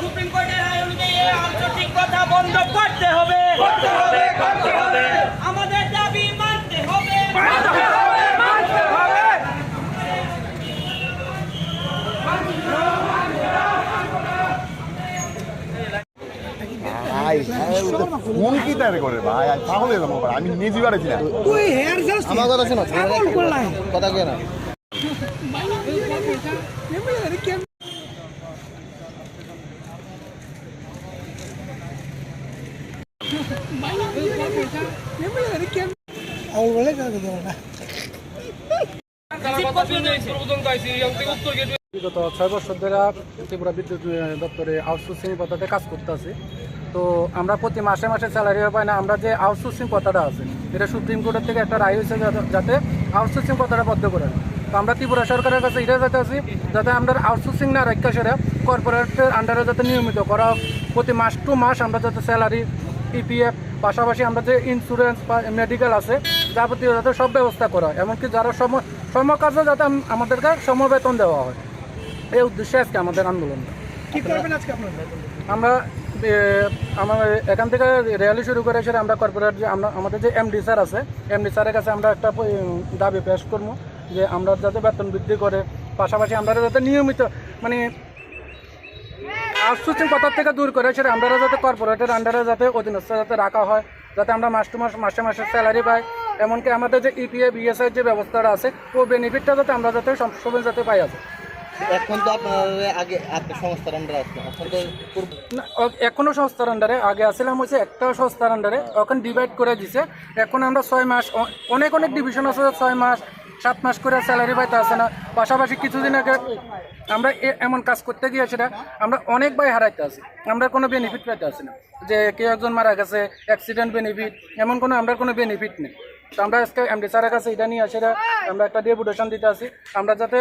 Supreme কোর্টের রায় অনুযায়ী এই আন্তর্জাতিক কথা বন্ধ করতে হবে আমাদের দাবি মানতে হবে ভাই কি তার করে ভাই? আজ পাগল হয়ে যাব আমি নিজে বাড়াইছি না তুই হেয়ার জাস্ট আমার কথা শোনো পাগল করলাই কথা না। ছয় বছর ধরে ত্রিপুরা বিদ্যুৎ দপ্তরে আউটসোর্সিং পদ্ধতিতে কাজ করতেছি তো আমরা প্রতি মাসে মাসে স্যালারি পাই না আমরা যে আউটসোর্সিং কথাটা আছে এটা সুপ্রিম কোর্টের থেকে একটা রায় হয়েছে যাতে- আউটসোর্সিং কথাটা বদ্ধ করে। তো আমরা ত্রিপুরা সরকারের কাছে এটা যাতে আছি যাতে আমরা আউটসোর্সিং না রাখা সেটা কর্পোরেটের আন্ডারে যাতে নিয়মিত করা হোক। প্রতি মাস টু মাস আমরা যাতে স্যালারি ইপিএফ পাশাপাশি আমরা যে ইন্স্যুরেন্স বা মেডিকেল আছে যাবতীয় যাতে সব ব্যবস্থা করা হয় এমনকি যারা সম সমকাজে যাতে আমাদেরকে সমবেতন দেওয়া হয় এই উদ্দেশ্যে আজকে আমাদের আন্দোলন কি করবেন আজকে আপনারা আমরা আমার এখান থেকে র্যালি শুরু করে সেটা আমরা কর্পোরেট যে আমরা, আমাদের যে এমডি স্যার আছে এমডি স্যারের কাছে আমরা একটা দাবি পেশ করব যে আমরা যাতে বেতন বৃদ্ধি করে। পাশাপাশি আমরা যাতে নিয়মিত মানে আউটসোর্সিং কথার থেকে দূর করে সেটা আমরা যাতে কর্পোরেটের আন্ডারে যাতে অধীনস্থ যাতে রাখা হয়, যাতে আমরা মাস টু মাস, মাসে মাসে স্যালারি পাই। এমনকি আমাদের যে E ইপিএ বিএসআই যে ব্যবস্থাটা আছে, ও বেনিফিটটা যাতে আমরা যাতে সবসময় যাতে পাই আছে এখন আগে সংস্থার আন্ডার আছে এখন তো না, অ- এখনও সংস্থার আন্ডারে আগে আসছিলাম হচ্ছে একটা সংস্থার আন্ডারে এখন ডিভাইড করে দিছে। এখন আমরা ছয় মাস অনেক অনেক ডিভিশন আছে ছয় মাস সাত মাস করে স্যালারি পাইতে আসে না। পাশাপাশি কিছুদিন আগে আমরা এমন কাজ করতে গিয়ে সেটা আমরা অনেক ভাই হারাইতে আছি। আমরা কোনো বেনিফিট পাইতে আসি না। যে কেউ একজন মারা গেছে অ্যাক্সিডেন্ট বেনিফিট এমন কোনো আমরা কোনো বেনিফিট নেই। তো আমরা আজকে এমডি স্যারের কাছে এটা নিয়ে সেটা আমরা একটা ডেপুটেশন দিতে আসি আমরা যাতে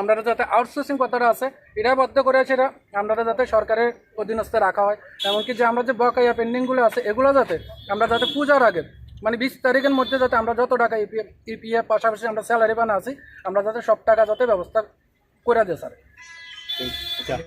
আমরা যাতে আউটসোর্সিং কথাটা আছে, এটা বদ্ধ করে এটা আমরা যাতে সরকারের অধীনস্থ রাখা হয়। এমনকি যে আমরা যে বকাইয়া পেন্ডিংগুলো আছে, এগুলো যাতে আমরা যাতে পূজার আগে মানে বিশ তারিখের মধ্যে যাতে আমরা যত টাকা E ইপিএফ ইপিএফ পাশাপাশি আমরা স্যালারি বানা আছি আমরা যাতে সব টাকা যাতে ব্যবস্থা করে দেয়, স্যার।